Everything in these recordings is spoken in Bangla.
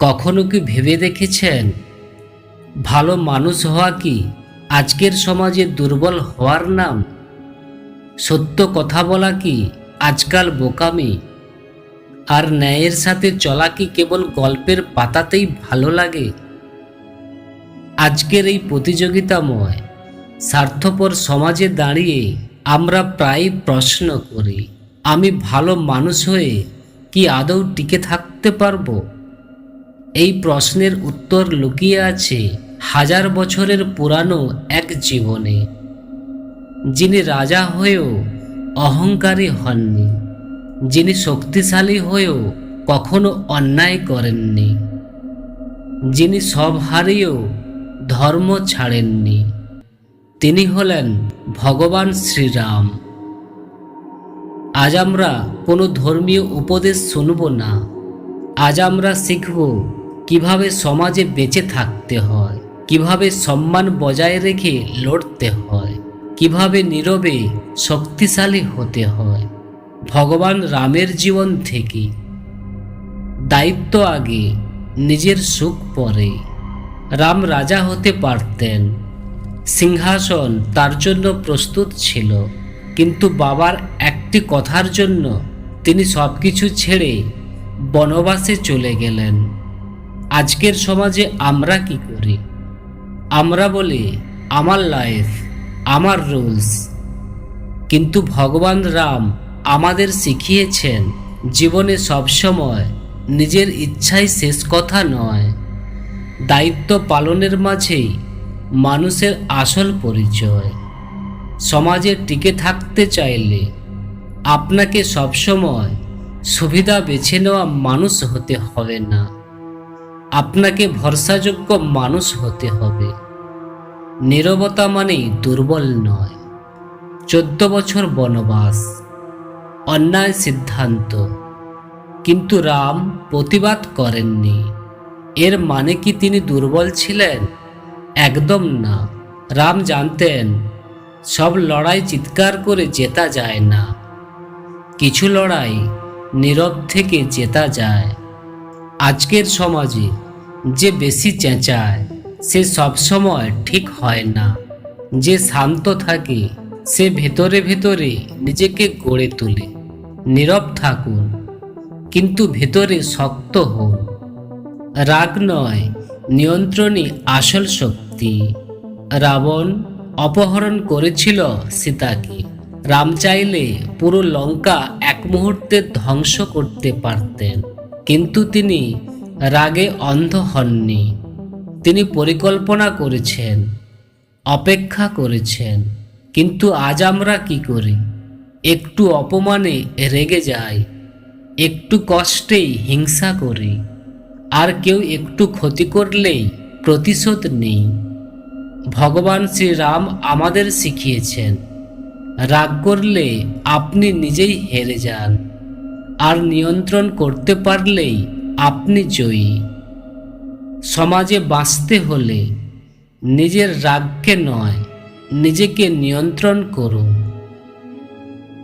কখনো কি ভেবে দেখেছেন? ভালো মানুষ হওয়া কি আজকের সমাজে দুর্বল হওয়ার নাম? সত্য কথা বলা কি আজকাল বোকামি? আর ন্যায়ের সাথে চলা কি কেবল গল্পের পাতাতেই ভালো লাগে? আজকের এই প্রতিযোগিতাময়, স্বার্থপর সমাজে দাঁড়িয়ে আমরা প্রায় প্রশ্ন করি, আমি ভালো মানুষ হয়ে কি আদৌ টিকে থাকতে পারব? এই প্রশ্নের উত্তর লুকিয়ে আছে হাজার বছরের পুরানো এক জীবনে, যিনি রাজা হয়েও অহংকারী হননি, যিনি শক্তিশালী হয়েও কখনো অন্যায় করেননি, যিনি সব হারিয়েও ধর্ম ছাড়েননি, তিনি হলেন ভগবান শ্রীরাম। আজ আমরা কোনো ধর্মীয় উপদেশ শুনব না, আজ আমরা শিখব কীভাবে সমাজে বেঁচে থাকতে হয়? কীভাবে সম্মান বজায় রেখে লড়তে হয়? কীভাবে নীরবে শক্তিশালী হতে হয়? ভগবান রামের জীবন থেকে। দায়িত্ব আগে, নিজের সুখ পরে। রাম রাজা হতে পারতেন। সিংহাসন তার জন্য প্রস্তুত ছিল। কিন্তু বাবার একটি কথার জন্য তিনি সব কিছু ছেড়ে বনবাসে চলে গেলেন। আজকের সমাজে আমরা কি করি? আমরা বলি, আমার লাইফ আমার রুলস কিন্তু ভগবান রাম আমাদের শিখিয়েছেন, জীবনে সবসময় নিজের ইচ্ছাই শেষ কথা নয়। দায়িত্ব পালনের মাঝেই মানুষের আসল পরিচয়। সমাজে টিকে থাকতে চাইলে আপনাকে সবসময় সুবিধা বেছে নেওয়া মানুষ হতে হবে না। আপনাকে ভরসাযোগ্য মানুষ হতে হবে। নীরবতা মানেই দুর্বল নয়। চোদ্দ বছর বনবাস, অন্যায় সিদ্ধান্ত। কিন্তু রাম প্রতিবাদ করেননি। এর মানে কি তিনি দুর্বল ছিলেন? একদম না। রাম জানতেন, সব লড়াই চিৎকার করে জেতা যায় না। কিছু লড়াই নীরব থেকে জেতা যায়। আজকের সমাজে যে বেশি চেঁচায়, সে সবসময় ঠিক হয় না। যে শান্ত থাকে, সে ভেতরে ভেতরে নিজেকে গড়ে তোলে। নীরব থাকুন, কিন্তু ভেতরে শক্ত হন। রাগ নয়, নিয়ন্ত্রণই আসল শক্তি। রাবণ অপহরণ করেছিল সীতাকে। রাম চাইলে পুরো লঙ্কা এক মুহূর্তে ধ্বংস করতে পারতেন, কিন্তু তিনি রাগে অন্ধ হননি। তিনি পরিকল্পনা করেছেন, অপেক্ষা করেছেন, কিন্তু আজ আমরা কি করি? একটু অপমানে রেগে যাই, একটু কষ্টেই হিংসা করি, আর কেউ একটু ক্ষতি করলেই প্রতিশোধ নেই। ভগবান শ্রীরাম আমাদের শিখিয়েছেন, রাগ করলে আপনি নিজেই হেরে যান, আর নিয়ন্ত্রণ করতে পারলেই আপনি জয়ী। সমাজে বাঁচতে হলে নিজের রাগকে নয়, নিজেকে নিয়ন্ত্রণ করুন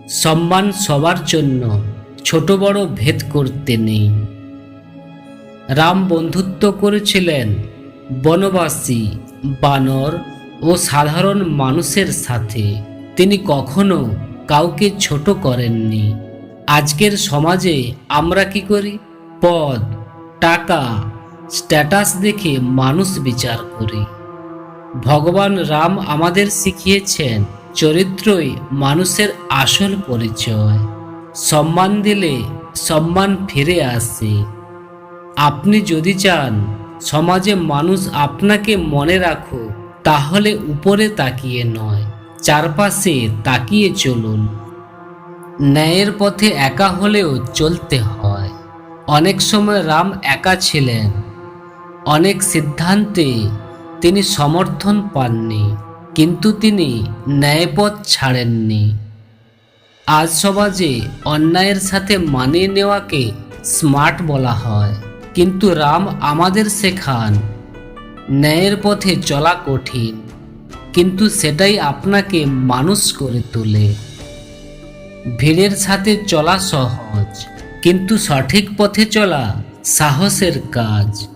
সম্মান সবার জন্য ছোট বড় ভেদ করতে নেই। রাম বন্ধুত্ব করেছিলেন বনবাসী, বানর ও সাধারণ মানুষের সাথে। তিনি কখনো কাউকে ছোট করেননি। আজকের সমাজে আমরা কি করি? পদ, টাকা, স্ট্যাটাস দেখে মানুষ বিচার করি। ভগবান রাম আমাদের শিখিয়েছেন চরিত্রই মানুষের আসল পরিচয়। সম্মান দিলে সম্মান ফিরে আসে। আপনি যদি চান সমাজে মানুষ আপনাকে মনে রাখো তাহলে উপরে তাকিয়ে নয়, চারপাশে তাকিয়ে চলুন। ন্যায়ের পথে একা হলেও চলতে হয়। অনেক সময় রাম একা ছিলেন। অনেক সিদ্ধান্তে তিনি সমর্থন পাননি, কিন্তু তিনি ন্যায়পথ ছাড়েননি। আজ সমাজে অন্যায়ের সাথে মানিয়ে নেওয়াকে স্মার্ট বলা হয়, কিন্তু রাম আমাদের শেখান, ন্যায়ের পথে চলা কঠিন, কিন্তু সেটাই আপনাকে মানুষ করে তোলে। ভিড়ের সাথে চলা সহজ। কিন্তু সঠিক পথে চলা সাহসের কাজ।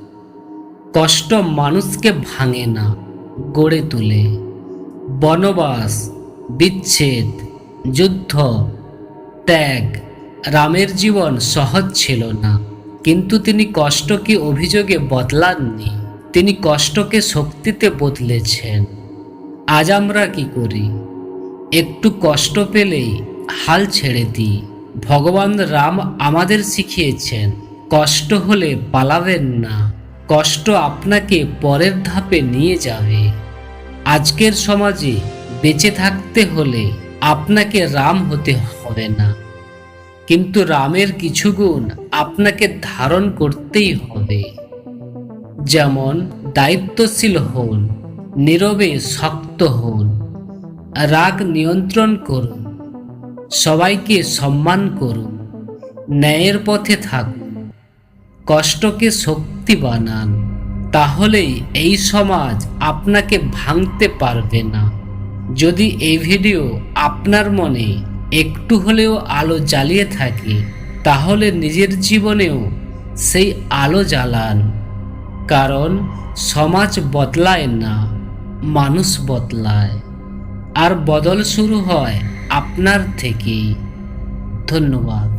কষ্ট মানুষকে ভাঙে না, গড়ে তোলে। বনবাস, বিচ্ছেদ, যুদ্ধ, ত্যাগ, রামের জীবন সহজ ছিল না। কিন্তু তিনি কষ্টকে অভিযোগে বদলাননি। তিনি কষ্টকে শক্তিতে বদলেছেন। আজ আমরা কি করি? একটু কষ্ট পেলেই হাল ছেড়ে দিই। ভগবান রাম আমাদের শিখিয়েছেন, কষ্ট হলে পালাবেন না, কষ্ট আপনাকে পরের ধাপে নিয়ে যাবে। আজকের সমাজে বেঁচে থাকতে হলে আপনাকে রাম হতে হবে না, কিন্তু রামের কিছু গুণ আপনাকে ধারণ করতেই হবে। যেমন, দায়িত্বশীল হন, নীরবে শক্ত হন, রাগ নিয়ন্ত্রণ করুন সবাইকে সম্মান করুন, ন্যায়ের পথে থাকুন, কষ্টকে শক্তি বানান, তাহলেই এই সমাজ আপনাকে ভাঙতে পারবে না। যদি এই ভিডিও আপনার মনে একটু হলেও আলো জ্বালিয়ে থাকে, তাহলে নিজের জীবনেও সেই আলো জ্বালান। কারণ সমাজ বদলায় না, মানুষ বদলায়। আর বদল শুরু হয় আপনার থেকেই ধন্যবাদ।